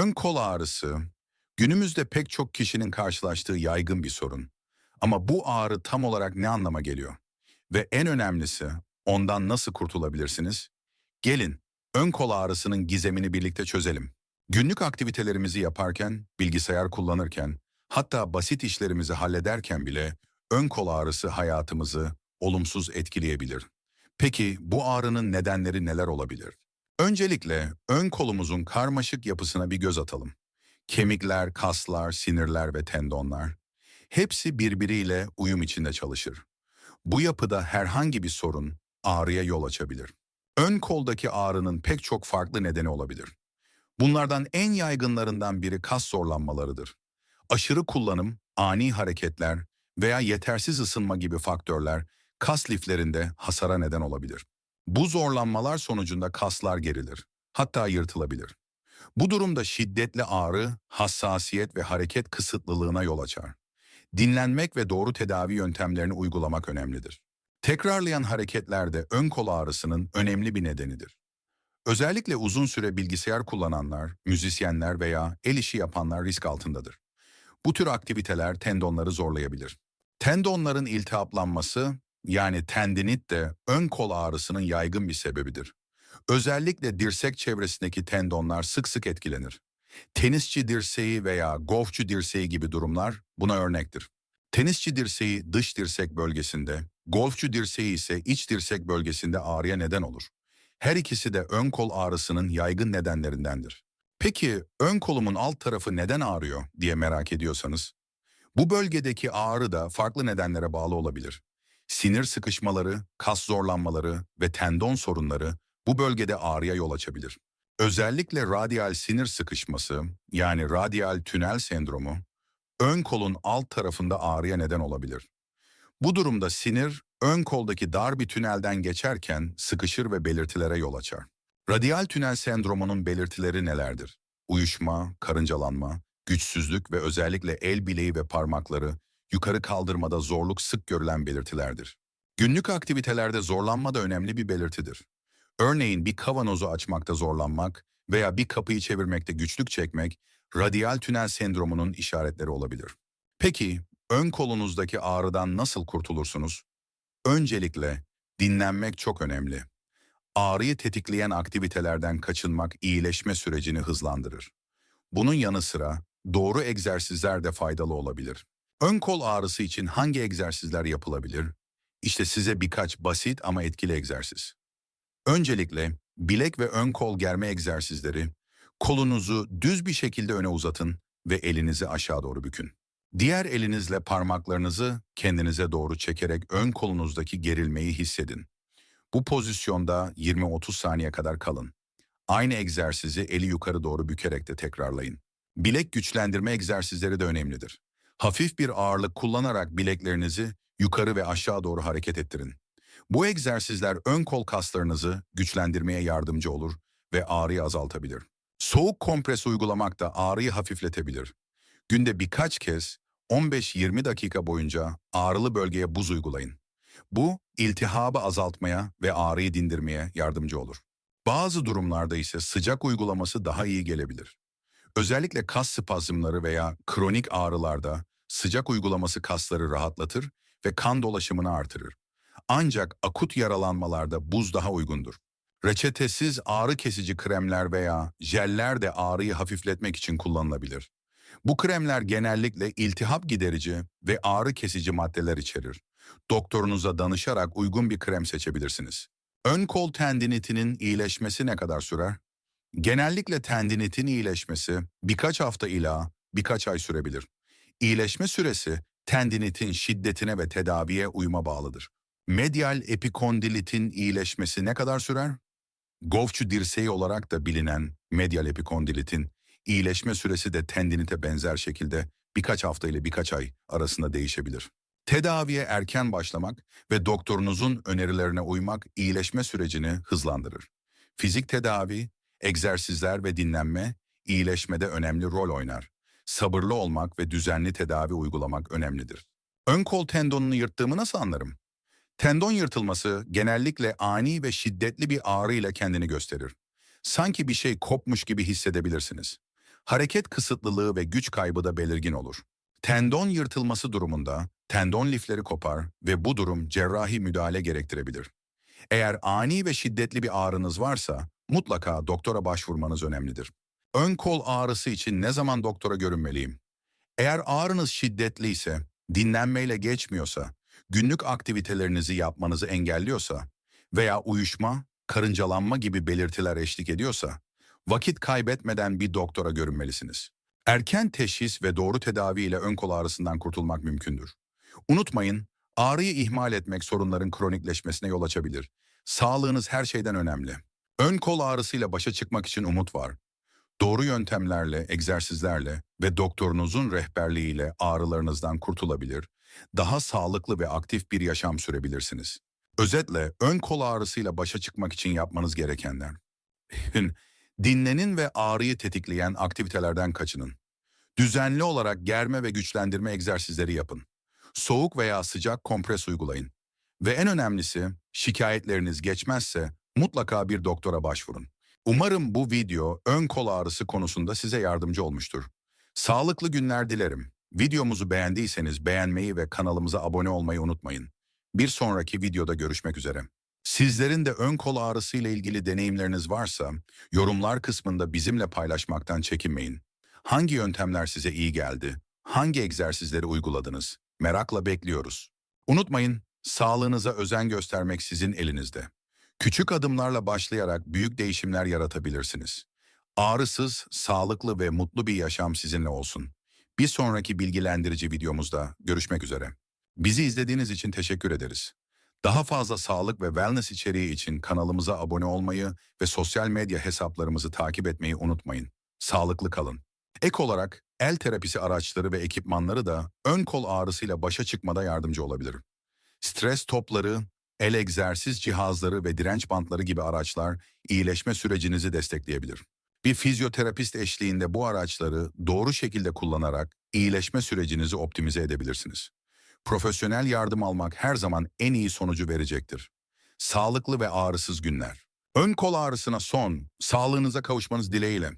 Ön kol ağrısı günümüzde pek çok kişinin karşılaştığı yaygın bir sorun. Ama bu ağrı tam olarak ne anlama geliyor? Ve en önemlisi ondan nasıl kurtulabilirsiniz? Gelin ön kol ağrısının gizemini birlikte çözelim. Günlük aktivitelerimizi yaparken, bilgisayar kullanırken, hatta basit işlerimizi hallederken bile ön kol ağrısı hayatımızı olumsuz etkileyebilir. Peki bu ağrının nedenleri neler olabilir? Öncelikle ön kolumuzun karmaşık yapısına bir göz atalım. Kemikler, kaslar, sinirler ve tendonlar hepsi birbiriyle uyum içinde çalışır. Bu yapıda herhangi bir sorun ağrıya yol açabilir. Ön koldaki ağrının pek çok farklı nedeni olabilir. Bunlardan en yaygınlarından biri kas zorlanmalarıdır. Aşırı kullanım, ani hareketler veya yetersiz ısınma gibi faktörler kas liflerinde hasara neden olabilir. Bu zorlanmalar sonucunda kaslar gerilir, hatta yırtılabilir. Bu durumda şiddetli ağrı, hassasiyet ve hareket kısıtlılığına yol açar. Dinlenmek ve doğru tedavi yöntemlerini uygulamak önemlidir. Tekrarlayan hareketlerde ön kol ağrısının önemli bir nedenidir. Özellikle uzun süre bilgisayar kullananlar, müzisyenler veya el işi yapanlar risk altındadır. Bu tür aktiviteler tendonları zorlayabilir. Tendonların iltihaplanması yani tendinit de ön kol ağrısının yaygın bir sebebidir. Özellikle dirsek çevresindeki tendonlar sık sık etkilenir. Tenisçi dirseği veya golfçu dirseği gibi durumlar buna örnektir. Tenisçi dirseği dış dirsek bölgesinde, golfçu dirseği ise iç dirsek bölgesinde ağrıya neden olur. Her ikisi de ön kol ağrısının yaygın nedenlerindendir. Peki ön kolumun alt tarafı neden ağrıyor diye merak ediyorsanız, bu bölgedeki ağrı da farklı nedenlere bağlı olabilir. Sinir sıkışmaları, kas zorlanmaları ve tendon sorunları bu bölgede ağrıya yol açabilir. Özellikle radyal sinir sıkışması yani radyal tünel sendromu ön kolun alt tarafında ağrıya neden olabilir. Bu durumda sinir ön koldaki dar bir tünelden geçerken sıkışır ve belirtilere yol açar. Radyal tünel sendromunun belirtileri nelerdir? Uyuşma, karıncalanma, güçsüzlük ve özellikle el bileği ve parmakları yukarı kaldırmada zorluk sık görülen belirtilerdir. Günlük aktivitelerde zorlanma da önemli bir belirtidir. Örneğin bir kavanozu açmakta zorlanmak veya bir kapıyı çevirmekte güçlük çekmek, radyal tünel sendromunun işaretleri olabilir. Peki, ön kolunuzdaki ağrıdan nasıl kurtulursunuz? Öncelikle dinlenmek çok önemli. Ağrıyı tetikleyen aktivitelerden kaçınmak iyileşme sürecini hızlandırır. Bunun yanı sıra doğru egzersizler de faydalı olabilir. Ön kol ağrısı için hangi egzersizler yapılabilir? İşte size birkaç basit ama etkili egzersiz. Öncelikle bilek ve ön kol germe egzersizleri, kolunuzu düz bir şekilde öne uzatın ve elinizi aşağı doğru bükün. Diğer elinizle parmaklarınızı kendinize doğru çekerek ön kolunuzdaki gerilmeyi hissedin. Bu pozisyonda 20-30 saniye kadar kalın. Aynı egzersizi eli yukarı doğru bükerek de tekrarlayın. Bilek güçlendirme egzersizleri de önemlidir. Hafif bir ağırlık kullanarak bileklerinizi yukarı ve aşağı doğru hareket ettirin. Bu egzersizler ön kol kaslarınızı güçlendirmeye yardımcı olur ve ağrıyı azaltabilir. Soğuk kompres uygulamak da ağrıyı hafifletebilir. Günde birkaç kez 15-20 dakika boyunca ağrılı bölgeye buz uygulayın. Bu, iltihabı azaltmaya ve ağrıyı dindirmeye yardımcı olur. Bazı durumlarda ise sıcak uygulaması daha iyi gelebilir. Özellikle kas spazmları veya kronik ağrılarda sıcak uygulaması kasları rahatlatır ve kan dolaşımını artırır. Ancak akut yaralanmalarda buz daha uygundur. Reçetesiz ağrı kesici kremler veya jeller de ağrıyı hafifletmek için kullanılabilir. Bu kremler genellikle iltihap giderici ve ağrı kesici maddeler içerir. Doktorunuza danışarak uygun bir krem seçebilirsiniz. Ön kol tendinitinin iyileşmesi ne kadar sürer? Genellikle tendinitin iyileşmesi birkaç hafta ila birkaç ay sürebilir. İyileşme süresi tendinitin şiddetine ve tedaviye uyuma bağlıdır. Medial epikondilitin iyileşmesi ne kadar sürer? Golfçu dirseği olarak da bilinen medial epikondilitin iyileşme süresi de tendinite benzer şekilde birkaç hafta ile birkaç ay arasında değişebilir. Tedaviye erken başlamak ve doktorunuzun önerilerine uymak iyileşme sürecini hızlandırır. Fizik tedavi, egzersizler ve dinlenme iyileşmede önemli rol oynar. Sabırlı olmak ve düzenli tedavi uygulamak önemlidir. Ön kol tendonunu yırttığımı nasıl anlarım? Tendon yırtılması genellikle ani ve şiddetli bir ağrı ile kendini gösterir. Sanki bir şey kopmuş gibi hissedebilirsiniz. Hareket kısıtlılığı ve güç kaybı da belirgin olur. Tendon yırtılması durumunda tendon lifleri kopar ve bu durum cerrahi müdahale gerektirebilir. Eğer ani ve şiddetli bir ağrınız varsa mutlaka doktora başvurmanız önemlidir. Ön kol ağrısı için ne zaman doktora görünmeliyim? Eğer ağrınız şiddetli ise, dinlenmeyle geçmiyorsa, günlük aktivitelerinizi yapmanızı engelliyorsa veya uyuşma, karıncalanma gibi belirtiler eşlik ediyorsa, vakit kaybetmeden bir doktora görünmelisiniz. Erken teşhis ve doğru tedavi ile ön kol ağrısından kurtulmak mümkündür. Unutmayın, ağrıyı ihmal etmek sorunların kronikleşmesine yol açabilir. Sağlığınız her şeyden önemli. Ön kol ağrısıyla başa çıkmak için umut var. Doğru yöntemlerle, egzersizlerle ve doktorunuzun rehberliğiyle ağrılarınızdan kurtulabilir, daha sağlıklı ve aktif bir yaşam sürebilirsiniz. Özetle ön kol ağrısıyla başa çıkmak için yapmanız gerekenler. Dinlenin ve ağrıyı tetikleyen aktivitelerden kaçının. Düzenli olarak germe ve güçlendirme egzersizleri yapın. Soğuk veya sıcak kompres uygulayın. Ve en önemlisi, şikayetleriniz geçmezse mutlaka bir doktora başvurun. Umarım bu video ön kol ağrısı konusunda size yardımcı olmuştur. Sağlıklı günler dilerim. Videomuzu beğendiyseniz beğenmeyi ve kanalımıza abone olmayı unutmayın. Bir sonraki videoda görüşmek üzere. Sizlerin de ön kol ağrısı ile ilgili deneyimleriniz varsa yorumlar kısmında bizimle paylaşmaktan çekinmeyin. Hangi yöntemler size iyi geldi? Hangi egzersizleri uyguladınız? Merakla bekliyoruz. Unutmayın, sağlığınıza özen göstermek sizin elinizde. Küçük adımlarla başlayarak büyük değişimler yaratabilirsiniz. Ağrısız, sağlıklı ve mutlu bir yaşam sizinle olsun. Bir sonraki bilgilendirici videomuzda görüşmek üzere. Bizi izlediğiniz için teşekkür ederiz. Daha fazla sağlık ve wellness içeriği için kanalımıza abone olmayı ve sosyal medya hesaplarımızı takip etmeyi unutmayın. Sağlıklı kalın. Ek olarak el terapisi araçları ve ekipmanları da ön kol ağrısıyla başa çıkmada yardımcı olabilir. Stres topları, el egzersiz cihazları ve direnç bantları gibi araçlar iyileşme sürecinizi destekleyebilir. Bir fizyoterapist eşliğinde bu araçları doğru şekilde kullanarak iyileşme sürecinizi optimize edebilirsiniz. Profesyonel yardım almak her zaman en iyi sonucu verecektir. Sağlıklı ve ağrısız günler. Ön kol ağrısına son, sağlığınıza kavuşmanız dileğiyle.